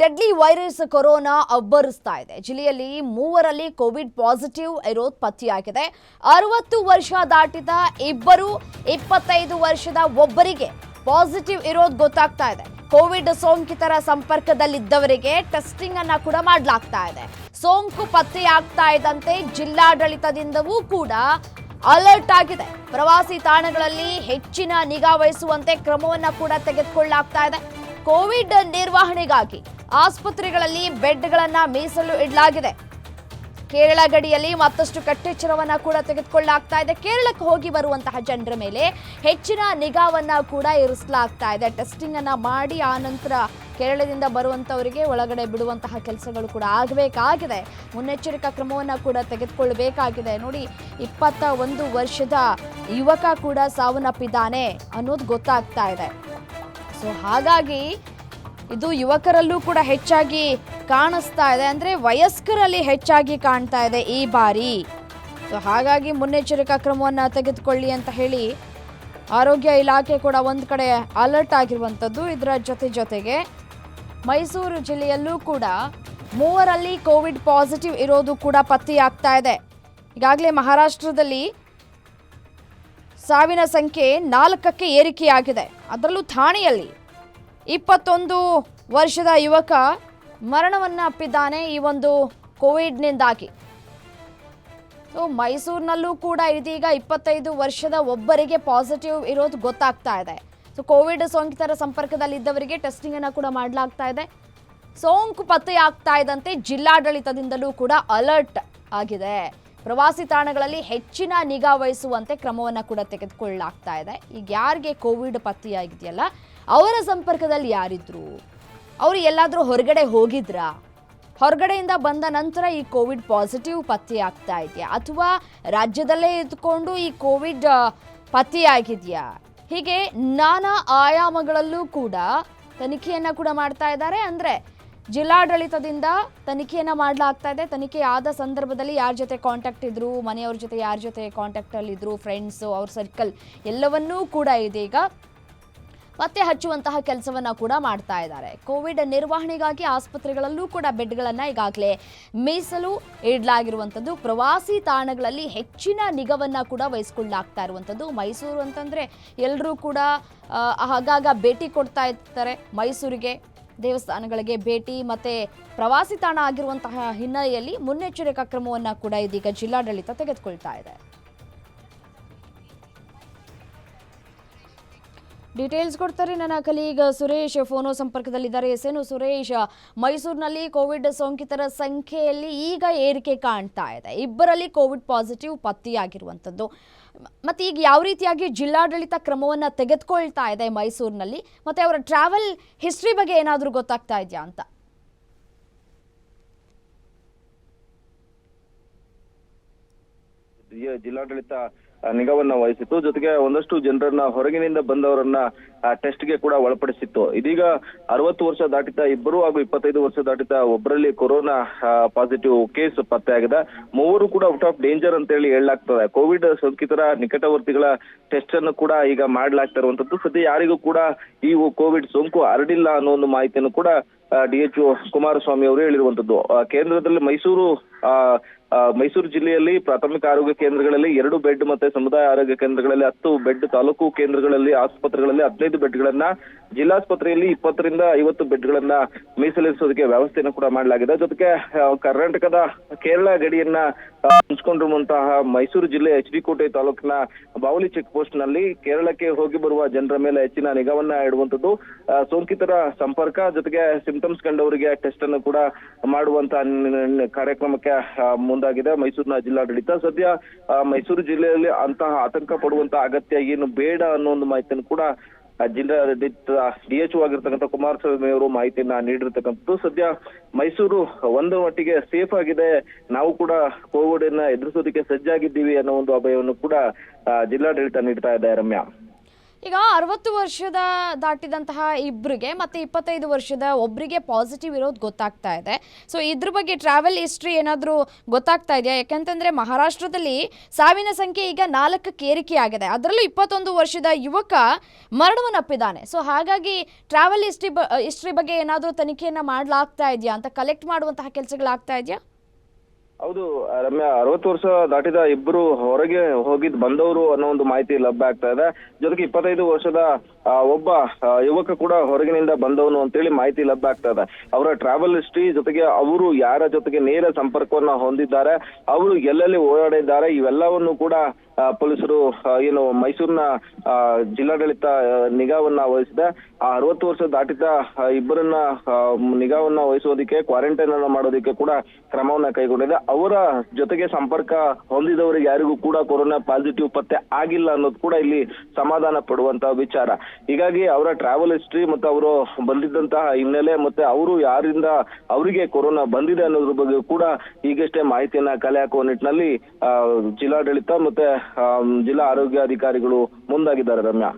Deadly virus corona ಅಬ್ಬರಿಸ್ತಾ ಇದೆ. ಜಿಲ್ಲೆಯಲ್ಲಿ ಮೂವರಲ್ಲಿ Covid positive ಇರೋದು ಪತ್ತೆಯಾಗಿದೆ. ಅರವತ್ತು ವರ್ಷ ದಾಟಿದ ಇಬ್ಬರು, ಇಪ್ಪತ್ತೈದು ವರ್ಷದ ಒಬ್ಬರಿಗೆ ಪಾಸಿಟಿವ್ ಇರೋದು ಗೊತ್ತಾಗ್ತಾ ಇದೆ. ಕೋವಿಡ್ ಸೋಂಕಿತರ ಸಂಪರ್ಕದಲ್ಲಿದ್ದವರಿಗೆ ಟೆಸ್ಟಿಂಗ್ ಅನ್ನ ಕೂಡ ಮಾಡಲಾಗ್ತಾ ಇದೆ. ಸೋಂಕು ಪತ್ತೆಯಾಗ್ತಾ ಇದ್ದಂತೆ ಜಿಲ್ಲಾಡಳಿತದಿಂದವೂ ಕೂಡ ಅಲರ್ಟ್ ಆಗಿದೆ. ಪ್ರವಾಸಿ ತಾಣಗಳಲ್ಲಿ ಹೆಚ್ಚಿನ ನಿಗಾ ವಹಿಸುವಂತೆ ಕ್ರಮವನ್ನ ಕೂಡ ತೆಗೆದುಕೊಳ್ಳಲಾಗ್ತಾ ಇದೆ. ಕೋವಿಡ್ ನಿರ್ವಹಣೆಗಾಗಿ ಆಸ್ಪತ್ರೆಗಳಲ್ಲಿ ಬೆಡ್ಗಳನ್ನು ಮೀಸಲು ಇಡಲಾಗಿದೆ. ಕೇರಳ ಗಡಿಯಲ್ಲಿ ಮತ್ತಷ್ಟು ಕಟ್ಟೆಚ್ಚರವನ್ನ ಕೂಡ ತೆಗೆದುಕೊಳ್ಳಲಾಗ್ತಾ ಇದೆ. ಕೇರಳಕ್ಕೆ ಹೋಗಿ ಬರುವಂತಹ ಜನರ ಮೇಲೆ ಹೆಚ್ಚಿನ ನಿಗಾವನ್ನ ಕೂಡ ಇರಿಸಲಾಗ್ತಾ ಇದೆ. ಟೆಸ್ಟಿಂಗ್ ಅನ್ನ ಮಾಡಿ ಆ ನಂತರ ಕೇರಳದಿಂದ ಬರುವಂತವರಿಗೆ ಒಳಗಡೆ ಬಿಡುವಂತಹ ಕೆಲಸಗಳು ಕೂಡ ಆಗಬೇಕಾಗಿದೆ. ಮುನ್ನೆಚ್ಚರಿಕಾ ಕ್ರಮವನ್ನು ಕೂಡ ತೆಗೆದುಕೊಳ್ಳಬೇಕಾಗಿದೆ. ನೋಡಿ, ಇಪ್ಪತ್ತ ಒಂದು ವರ್ಷದ ಯುವಕ ಕೂಡ ಸಾವನ್ನಪ್ಪಿದ್ದಾನೆ ಅನ್ನೋದು ಗೊತ್ತಾಗ್ತಾ ಇದೆ. ಸೊ ಹಾಗಾಗಿ ಇದು ಯುವಕರಲ್ಲೂ ಕೂಡ ಹೆಚ್ಚಾಗಿ ಕಾಣಿಸ್ತಾ ಇದೆ. ಅಂದರೆ ವಯಸ್ಕರಲ್ಲಿ ಹೆಚ್ಚಾಗಿ ಕಾಣ್ತಾ ಇದೆ ಈ ಬಾರಿ. ಸೊ ಹಾಗಾಗಿ ಮುನ್ನೆಚ್ಚರಿಕಾ ಕ್ರಮವನ್ನು ತೆಗೆದುಕೊಳ್ಳಿ ಅಂತ ಹೇಳಿ ಆರೋಗ್ಯ ಇಲಾಖೆ ಕೂಡ ಒಂದು ಕಡೆ ಅಲರ್ಟ್ ಆಗಿರುವಂಥದ್ದು. ಇದರ ಜೊತೆ ಜೊತೆಗೆ ಮೈಸೂರು ಜಿಲ್ಲೆಯಲ್ಲೂ ಕೂಡ ಮೂವರಲ್ಲಿ ಕೋವಿಡ್ ಪಾಸಿಟಿವ್ ಇರೋದು ಕೂಡ ಪತ್ತೆಯಾಗ್ತಾ ಇದೆ. ಈಗಾಗಲೇ ಮಹಾರಾಷ್ಟ್ರದಲ್ಲಿ ಸಾವಿನ ಸಂಖ್ಯೆ ನಾಲ್ಕಕ್ಕೆ ಏರಿಕೆಯಾಗಿದೆ. ಅದರಲ್ಲೂ ಥಾಣೆಯಲ್ಲಿ ಇಪ್ಪತ್ತೊಂದು ವರ್ಷದ ಯುವಕ ಮರಣವನ್ನು ಅಪ್ಪಿದ್ದಾನೆ ಈ ಒಂದು ಕೋವಿಡ್ನಿಂದಾಗಿ. ಸೊ, ಮೈಸೂರಿನಲ್ಲೂ ಕೂಡ ಇದೀಗ ಇಪ್ಪತ್ತೈದು ವರ್ಷದ ಒಬ್ಬರಿಗೆ ಪಾಸಿಟಿವ್ ಇರೋದು ಗೊತ್ತಾಗ್ತಾ ಇದೆ. ಸೊ, ಕೋವಿಡ್ ಸೋಂಕಿತರ ಸಂಪರ್ಕದಲ್ಲಿದ್ದವರಿಗೆ ಟೆಸ್ಟಿಂಗ್ ಅನ್ನು ಕೂಡ ಮಾಡಲಾಗ್ತಾ ಇದೆ. ಸೋಂಕು ಪತ್ತೆಯಾಗ್ತಾ ಇದ್ದಂತೆ ಜಿಲ್ಲಾಡಳಿತದಿಂದಲೂ ಕೂಡ ಅಲರ್ಟ್ ಆಗಿದೆ. ಪ್ರವಾಸಿ ತಾಣಗಳಲ್ಲಿ ಹೆಚ್ಚಿನ ನಿಗಾ ವಹಿಸುವಂತೆ ಕ್ರಮವನ್ನು ಕೂಡ ತೆಗೆದುಕೊಳ್ಳಲಾಗ್ತಾ ಇದೆ. ಈಗ ಯಾರಿಗೆ ಕೋವಿಡ್ ಪತ್ತೆಯಾಗಿದೆಯಲ್ಲ, ಅವರ ಸಂಪರ್ಕದಲ್ಲಿ ಯಾರಿದ್ರು? ಅವರು ಎಲ್ಲಾದರೂ ಹೊರಗಡೆ ಹೋಗಿದ್ರಾ? ಹೊರಗಡೆಯಿಂದ ಬಂದ ನಂತರ ಈ ಕೋವಿಡ್ ಪಾಸಿಟಿವ್ ಪತ್ತೆಯಾಗ್ತಾ ಇದೆಯಾ? ಅಥವಾ ರಾಜ್ಯದಲ್ಲೇ ಇದ್ಕೊಂಡು ಈ ಕೋವಿಡ್ ಪತ್ತೆಯಾಗಿದೆಯಾ? ಹೀಗೆ ನಾನಾ ಆಯಾಮಗಳಲ್ಲೂ ಕೂಡ ತನಿಖೆಯನ್ನು ಕೂಡ ಮಾಡ್ತಾ ಇದ್ದಾರೆ. ಅಂದರೆ ಜಿಲ್ಲಾಡಳಿತದಿಂದ ತನಿಖೆಯನ್ನು ಮಾಡಲಾಗ್ತಾ ಇದೆ. ತನಿಖೆ ಆದ ಸಂದರ್ಭದಲ್ಲಿ ಯಾರ ಜೊತೆ ಕಾಂಟ್ಯಾಕ್ಟ್ ಇದ್ರು, ಮನೆಯವ್ರ ಜೊತೆ ಯಾರ ಜೊತೆ ಕಾಂಟ್ಯಾಕ್ಟಲ್ಲಿ ಇದ್ರು ಫ್ರೆಂಡ್ಸು ಅವ್ರ ಸರ್ಕಲ್ ಎಲ್ಲವನ್ನೂ ಕೂಡ ಇದೆ. ಈಗ ಪತ್ತೆ ಹಚ್ಚುವಂತಹ ಕೆಲಸವನ್ನ ಕೂಡ ಮಾಡ್ತಾ ಇದ್ದಾರೆ. ಕೋವಿಡ್ ನಿರ್ವಹಣೆಗಾಗಿ ಆಸ್ಪತ್ರೆಗಳಲ್ಲೂ ಕೂಡ ಬೆಡ್ಗಳನ್ನು ಈಗಾಗಲೇ ಮೀಸಲು ಇಡಲಾಗಿರುವಂಥದ್ದು. ಪ್ರವಾಸಿ ತಾಣಗಳಲ್ಲಿ ಹೆಚ್ಚಿನ ನಿಗವನ್ನ ಕೂಡ ವಹಿಸ್ಕೊಳ್ಳಾಗ್ತಾ ಇರುವಂಥದ್ದು. ಮೈಸೂರು ಅಂತಂದ್ರೆ ಎಲ್ಲರೂ ಕೂಡ ಆಗಾಗ ಭೇಟಿ ಕೊಡ್ತಾ ಇರ್ತಾರೆ ಮೈಸೂರಿಗೆ. ದೇವಸ್ಥಾನಗಳಿಗೆ ಭೇಟಿ ಮತ್ತೆ ಪ್ರವಾಸಿ ತಾಣ ಆಗಿರುವಂತಹ ಹಿನ್ನೆಲೆಯಲ್ಲಿ ಮುನ್ನೆಚ್ಚರಿಕಾ ಕ್ರಮವನ್ನ ಕೂಡ ಇದೀಗ ಜಿಲ್ಲಾಡಳಿತ ತೆಗೆದುಕೊಳ್ತಾ ಇದೆ. ಡೀಟೇಲ್ಸ್ ಕೊಡ್ತಾರೆ ನನ್ನ ಕಲೀಗ್ ಸುರೇಶ್. ಫೋನೋ ಸಂಪರ್ಕದಲ್ಲಿದ್ದಾರೆ. ಎಸೇನು ಸುರೇಶ್, ಮೈಸೂರಿನಲ್ಲಿ ಕೋವಿಡ್ ಸೋಂಕಿತರ ಸಂಖ್ಯೆಯಲ್ಲಿ ಈಗ ಏರಿಕೆ ಕಾಣ್ತಾ ಇದೆ. ಇಬ್ಬರಲ್ಲಿ ಕೋವಿಡ್ ಪಾಸಿಟಿವ್ ಪತ್ತೆಯಾಗಿರುವಂಥದ್ದು. ಮತ್ತೆ ಈಗ ಯಾವ ರೀತಿಯಾಗಿ ಜಿಲ್ಲಾಡಳಿತ ಕ್ರಮವನ್ನ ತೆಗೆದುಕೊಳ್ತಾ ಇದೆ ಮೈಸೂರಿನಲ್ಲಿ, ಮತ್ತೆ ಅವರ ಟ್ರಾವೆಲ್ ಹಿಸ್ಟ್ರಿ ಬಗ್ಗೆ ಏನಾದರೂ ಗೊತ್ತಾಗ್ತಾ ಇದೆಯಾ ಅಂತ? ಜಿಲ್ಲಾಡಳಿತ ನಿಗಾವನ್ನ ವಹಿಸಿತ್ತು. ಜೊತೆಗೆ ಒಂದಷ್ಟು ಜನರನ್ನ ಹೊರಗಿನಿಂದ ಬಂದವರನ್ನ ಟೆಸ್ಟ್ಗೆ ಕೂಡ ಒಳಪಡಿಸಿತ್ತು. ಇದೀಗ ಅರವತ್ತು ವರ್ಷ ದಾಟಿದ ಇಬ್ಬರು ಹಾಗೂ ಇಪ್ಪತ್ತೈದು ವರ್ಷ ದಾಟಿದ ಒಬ್ಬರಲ್ಲಿ ಕೊರೋನಾ ಪಾಸಿಟಿವ್ ಕೇಸ್ ಪತ್ತೆಯಾಗಿದೆ ಮೂವರು ಕೂಡ ಔಟ್ ಆಫ್ ಡೇಂಜರ್ ಅಂತ ಹೇಳಿ ಹೇಳಲಾಗ್ತದೆ. ಕೋವಿಡ್ ಸೋಂಕಿತರ ನಿಕಟವರ್ತಿಗಳ ಟೆಸ್ಟ್ ಅನ್ನು ಕೂಡ ಈಗ ಮಾಡಲಾಗ್ತಾ ಇರುವಂತದ್ದು ಸದ್ಯ ಯಾರಿಗೂ ಕೂಡ ಈ ಕೋವಿಡ್ ಸೋಂಕು ಹರಡಿಲ್ಲ ಅನ್ನೋ ಒಂದು ಮಾಹಿತಿಯನ್ನು ಕೂಡ ಡಿ ಎಚ್ ಕುಮಾರಸ್ವಾಮಿ ಅವರು ಹೇಳಿರುವಂತದ್ದು ಕೇಂದ್ರದಲ್ಲಿ ಮೈಸೂರು ಮೈಸೂರು ಜಿಲ್ಲೆಯಲ್ಲಿ ಪ್ರಾಥಮಿಕ ಆರೋಗ್ಯ ಕೇಂದ್ರಗಳಲ್ಲಿ ಎರಡು ಬೆಡ್ ಮತ್ತೆ ಸಮುದಾಯ ಆರೋಗ್ಯ ಕೇಂದ್ರಗಳಲ್ಲಿ ಹತ್ತು ಬೆಡ್, ತಾಲೂಕು ಕೇಂದ್ರಗಳಲ್ಲಿ ಆಸ್ಪತ್ರೆಗಳಲ್ಲಿ ಹದಿನೈದು ಬೆಡ್ಗಳನ್ನ, ಜಿಲ್ಲಾಸ್ಪತ್ರೆಯಲ್ಲಿ ಇಪ್ಪತ್ತರಿಂದ ಐವತ್ತು ಬೆಡ್ಗಳನ್ನ ಮೀಸಲಿರಿಸೋದಕ್ಕೆ ವ್ಯವಸ್ಥೆಯನ್ನು ಕೂಡ ಮಾಡಲಾಗಿದೆ. ಜೊತೆಗೆ ಕರ್ನಾಟಕದ ಕೇರಳ ಗಡಿಯನ್ನ ಹಂಚ್ಕೊಂಡಿರುವಂತಹ ಮೈಸೂರು ಜಿಲ್ಲೆ ಎಚ್ ಡಿ ಕೋಟೆ ತಾಲೂಕಿನ ಬಾವಲಿ ಚೆಕ್ ಪೋಸ್ಟ್ನಲ್ಲಿ ಕೇರಳಕ್ಕೆ ಹೋಗಿ ಬರುವ ಜನರ ಮೇಲೆ ಹೆಚ್ಚಿನ ನಿಗಾವನ್ನ ಇಡುವಂತದ್ದು ಸೋಂಕಿತರ ಸಂಪರ್ಕ, ಜೊತೆಗೆ ಸಿಂಪ್ಟಮ್ಸ್ ಕಂಡವರಿಗೆ ಟೆಸ್ಟ್ ಅನ್ನು ಕೂಡ ಮಾಡುವಂತಹ ಕಾರ್ಯಕ್ರಮಕ್ಕೆ ಮುಂದಾಗಿದೆ ಮೈಸೂರಿನ ಜಿಲ್ಲಾಡಳಿತ. ಸದ್ಯ ಮೈಸೂರು ಜಿಲ್ಲೆಯಲ್ಲಿ ಅಂತಹ ಆತಂಕ ಪಡುವಂತಹ ಅಗತ್ಯ ಏನು ಬೇಡ ಅನ್ನೋ ಒಂದು ಮಾಹಿತಿಯನ್ನು ಕೂಡ ಜಿಲ್ಲಾಡಳಿತ ಡಿ ಎಚ್ ಆಗಿರ್ತಕ್ಕಂಥ ಕುಮಾರಸ್ವಾಮಿ ಅವರು ಮಾಹಿತಿಯನ್ನ ನೀಡಿರ್ತಕ್ಕಂಥದ್ದು. ಸದ್ಯ ಮೈಸೂರು ಒಂದು ಮಟ್ಟಿಗೆ ಸೇಫ್ ಆಗಿದೆ. ನಾವು ಕೂಡ ಕೋವಿಡ್ ಅನ್ನ ಎದುರಿಸೋದಕ್ಕೆ ಸಜ್ಜಾಗಿದ್ದೀವಿ ಅನ್ನೋ ಒಂದು ಅಭಯವನ್ನು ಕೂಡ ಜಿಲ್ಲಾಡಳಿತ ನೀಡ್ತಾ ಇದೆ ರಮ್ಯಾ. ಈಗ ಅರವತ್ತು ವರ್ಷದ ದಾಟಿದಂತಹ ಇಬ್ಬರಿಗೆ ಮತ್ತೆ ಇಪ್ಪತ್ತೈದು ವರ್ಷದ ಒಬ್ಬರಿಗೆ ಪಾಸಿಟಿವ್ ಇರೋದು ಗೊತ್ತಾಗ್ತಾ ಇದೆ. ಸೊ ಇದ್ರ ಬಗ್ಗೆ ಟ್ರಾವೆಲ್ ಹಿಸ್ಟ್ರಿ ಏನಾದರೂ ಗೊತ್ತಾಗ್ತಾ ಇದೆಯಾ? ಯಾಕೆಂತಂದ್ರೆ ಮಹಾರಾಷ್ಟ್ರದಲ್ಲಿ ಸಾವಿನ ಸಂಖ್ಯೆ ಈಗ ನಾಲ್ಕಕ್ಕೆ ಏರಿಕೆಯಾಗಿದೆ ಅದರಲ್ಲೂ ಇಪ್ಪತ್ತೊಂದು ವರ್ಷದ ಯುವಕ ಮರಣವನ್ನಪ್ಪಿದ್ದಾನೆ. ಸೊ ಹಾಗಾಗಿ ಟ್ರಾವೆಲ್ ಹಿಸ್ಟ್ರಿ ಬ ಹಿಸ್ಟ್ರಿ ಬಗ್ಗೆ ಏನಾದರೂ ತನಿಖೆಯನ್ನು ಮಾಡಲಾಗ್ತಾ ಇದೆಯಾ ಅಂತ ಕಲೆಕ್ಟ್ ಮಾಡುವಂತಹ ಕೆಲಸಗಳಾಗ್ತಾ ಇದೆಯಾ? ಹೌದು, ರಮ್ಯಾ, ಅರವತ್ತು ವರ್ಷ ದಾಟಿದ ಇಬ್ಬರು ಹೊರಗೆ ಹೋಗಿದ್ ಬಂದವರು ಅನ್ನೋ ಒಂದು ಮಾಹಿತಿ ಲಭ್ಯ ಆಗ್ತಾ ಇದೆ. ಜೊತೆಗೆ ಇಪ್ಪತ್ತೈದು ವರ್ಷದ ಒಬ್ಬ ಯುವಕ ಕೂಡ ಹೊರಗಿನಿಂದ ಬಂದವನು ಅಂತೇಳಿ ಮಾಹಿತಿ ಲಭ್ಯ ಆಗ್ತಾ ಇದೆ. ಅವರ ಟ್ರಾವೆಲ್ ಹಿಸ್ಟ್ರಿ ಜೊತೆಗೆ ಅವರು ಯಾರ ಜೊತೆಗೆ ನೇರ ಸಂಪರ್ಕವನ್ನ ಹೊಂದಿದ್ದಾರೆ, ಅವರು ಎಲ್ಲೆಲ್ಲಿ ಓಡಾಡಿದ್ದಾರೆ, ಇವೆಲ್ಲವನ್ನು ಕೂಡ ಪೊಲೀಸರು ಏನು ಮೈಸೂರಿನ ಜಿಲ್ಲಾಡಳಿತ ನಿಗಾವನ್ನ ವಹಿಸಿದೆ. ಆ ಅರವತ್ತು ವರ್ಷ ದಾಟಿದ ಇಬ್ಬರನ್ನ ನಿಗಾವನ್ನ ವಹಿಸೋದಿಕ್ಕೆ ಕ್ವಾರಂಟೈನ್ ಅನ್ನ ಮಾಡೋದಿಕ್ಕೆ ಕೂಡ ಕ್ರಮವನ್ನ ಕೈಗೊಂಡಿದೆ. ಅವರ ಜೊತೆಗೆ ಸಂಪರ್ಕ ಹೊಂದಿದವರಿಗೆ ಯಾರಿಗೂ ಕೂಡ ಕೊರೋನಾ ಪಾಸಿಟಿವ್ ಪತ್ತೆ ಆಗಿಲ್ಲ ಅನ್ನೋದು ಕೂಡ ಇಲ್ಲಿ ಸಮಾಧಾನ ಪಡುವಂತ ವಿಚಾರ. ಹೀಗಾಗಿ ಅವರ ಟ್ರಾವೆಲ್ ಹಿಸ್ಟ್ರಿ ಮತ್ತೆ ಅವರು ಬಂದಿದ್ದಂತಹ ಹಿನ್ನೆಲೆ ಮತ್ತೆ ಅವರು ಯಾರಿಂದ ಅವರಿಗೆ ಕೊರೋನಾ ಬಂದಿದೆ ಅನ್ನೋದ್ರ ಬಗ್ಗೆ ಕೂಡ ಈಗಷ್ಟೇ ಮಾಹಿತಿಯನ್ನ ಕಲೆ ಹಾಕುವ ನಿಟ್ಟಿನಲ್ಲಿ ಜಿಲ್ಲಾಡಳಿತ ಮತ್ತೆ ಜಿಲ್ಲಾ ಆರೋಗ್ಯ ಅಧಿಕಾರಿಗಳು ಮುಂದಾಗಿದ್ದಾರೆ ರಮ್ಯಾ.